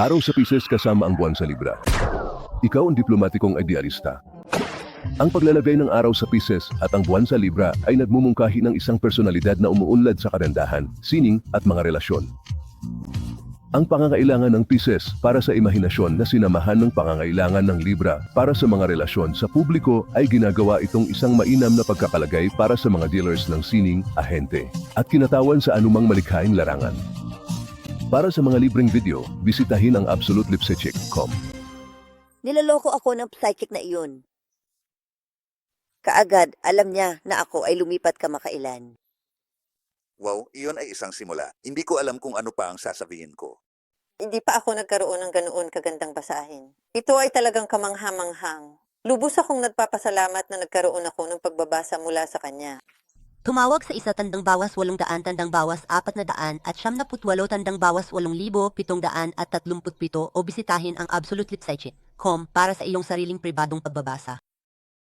Araw sa Pisces kasama ang buwan sa Libra. Ikaw ang diplomatikong idealista. Ang paglalagay ng araw sa Pisces at ang buwan sa Libra ay nagmumungkahi ng isang personalidad na umuunlad sa kagandahan, sining at mga relasyon. Ang pangangailangan ng Pisces para sa imahinasyon na sinamahan ng pangangailangan ng Libra para sa mga relasyon sa publiko ay ginagawa itong isang mainam na pagkakalagay para sa mga dealers ng sining, ahente, at kinatawan sa anumang malikhaing larangan. Para sa mga libreng video, bisitahin ang absolutelipsecheck.com. Niloloko ako ng psychic na iyon. Kaagad, alam niya na ako ay lumipat kamakailan. Wow, iyon ay isang simula. Hindi ko alam kung ano pa ang sasabihin ko. Hindi pa ako nagkaroon ng ganoon kagandang basahin. Ito ay talagang kamanghamanghang. Lubos akong nagpapasalamat na nagkaroon ako ng pagbabasa mula sa kanya. Tumawag sa isa tandang bawas walong daan tandang bawas apat na daan at siyam na putwalo tandang bawas walong libo pitong daan at tatlumput pito o bisitahin ang absolutelipsyche.com para sa iyong sariling pribadong pagbabasa.